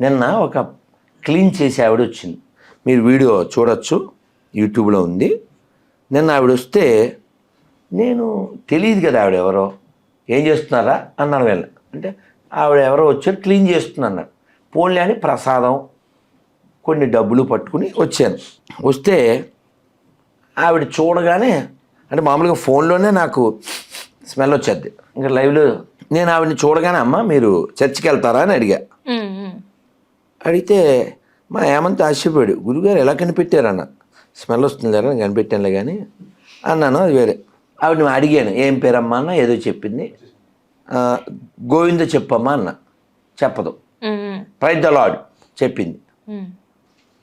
నిన్న ఒక క్లీన్ చేసే ఆవిడ వచ్చింది. మీరు వీడియో చూడొచ్చు యూట్యూబ్లో ఉంది. నిన్న ఆవిడ వస్తే నేను తెలియదు కదా ఆవిడ ఎవరో ఏం చేస్తున్నారా? అన్నాను వెళ్ళ అంటే ఆవిడ ఎవరో వచ్చారు క్లీన్ చేస్తున్నా అన్నారు పోన్లే అని ప్రసాదం కొన్ని డబ్బులు పట్టుకుని వచ్చాను. వస్తే ఆవిడ చూడగానే అంటే మామూలుగా ఫోన్లోనే నాకు స్మెల్ వచ్చేది. ఇంకా లైవ్లో నేను ఆవిడని చూడగానే అమ్మ మీరు చర్చికి వెళ్తారా? అని అడిగా. అడిగితే మా ఏమంత ఆశ్చర్యపోయాడు. గురుగారు ఎలా కనిపెట్టారన్న స్మెల్ వస్తుంది కదా కనిపెట్టానులే కానీ అన్నాను అది వేరే. ఆవిడ అడిగాను ఏం పేరమ్మా? అన్న ఏదో చెప్పింది. గోవింద చెప్పమ్మా అన్న. చెప్పదు. ప్రైజ్ ద లాడ్ చెప్పింది.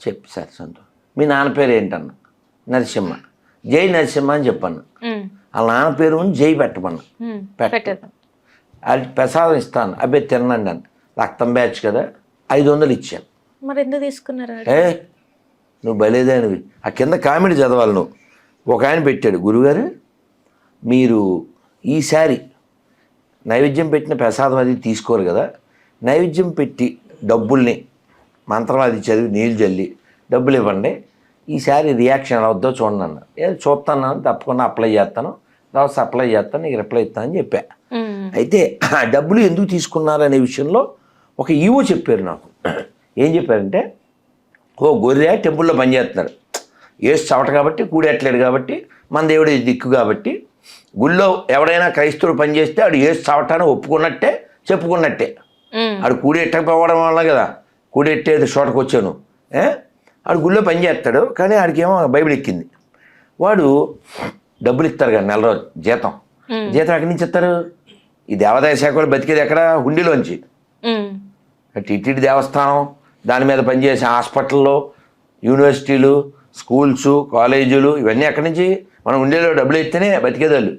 చెప్పి సార్ సంతోషం. మీ నాన్న పేరు ఏంటన్న? నరసింహ. జై నరసింహ అని చెప్పాను ఉమ్, వాళ్ళ నాన్న పేరు జై పెట్టమన్నా. పెట్ట. అది ప్రసాదం ఇస్తాను. అబ్బాయి తినండి అని రక్తం బ్యాచ్ కదా. ఐదు వందలు ఇచ్చాను మరి ఎందుకు తీసుకున్నారు ఏ? నువ్వు బలేదానివి. ఆ కింద కామెడీ చదవాలి నువ్వు. ఒక ఆయన పెట్టాడు గురుగారు మీరు ఈసారి నైవేద్యం పెట్టిన ప్రసాదం అది తీసుకోరు కదా నైవేద్యం పెట్టి డబ్బుల్ని మంత్రం అది చదివి నీళ్ళు చల్లి డబ్బులు ఇవ్వండి ఈసారి రియాక్షన్ ఎలా వద్దో చూడండి అన్న. ఏదో చూస్తాను తప్పకుండా అప్లై చేస్తాను తర్వాత అప్లై చేస్తాను నీకు రిప్లై ఇస్తానని చెప్పా. అయితే ఆ డబ్బులు ఎందుకు తీసుకున్నారు అనే విషయంలో ఒక ఈవో చెప్పారు నాకు. ఏం చెప్పారంటే ఓ గొర్రె టెంపుల్లో పనిచేస్తున్నాడు ఏసు చవట కాబట్టి కూడేట్లేడు కాబట్టి మన దేవుడు దిక్కు కాబట్టి గుళ్ళో ఎవడైనా క్రైస్తవుడు పనిచేస్తే ఆడు ఏసు చవటాన్ని ఒప్పుకున్నట్టే చెప్పుకున్నట్టే. ఆడు కూడెట్టకపోవడం వల్ల కదా. కూడెట్టేది చోటకు వచ్చాను. ఏ? ఆడు గుళ్ళో పని చేస్తాడు కానీ ఆడికేమో బైబిల్ ఎక్కింది. వాడు డబ్బులు ఇస్తారు కదా నెల రోజు జీతం. జీతం ఎక్కడి నుంచి ఇస్తారు? ఈ దేవాదాయ శాఖ వాళ్ళు బతికేది ఎక్కడ? హుండీలోంచి. టిటిడి దేవస్థానం దాని మీద పనిచేసే హాస్పిటల్లో యూనివర్సిటీలు స్కూల్స్ కాలేజీలు ఇవన్నీ ఎక్కడి నుంచి మనం ఉండేలో డబ్బులు ఇస్తేనే బతికేదాళ్ళు.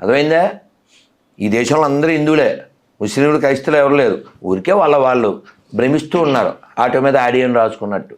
అర్థమైందా? ఈ దేశంలో అందరూ హిందువులే. ముస్లింలు క్రైస్తవులు ఎవరు లేదు ఊరికే వాళ్ళ వాళ్ళు భ్రమిస్తూ ఉన్నారు. ఆటో మీద ఆడియన్ రాసుకున్నట్టు.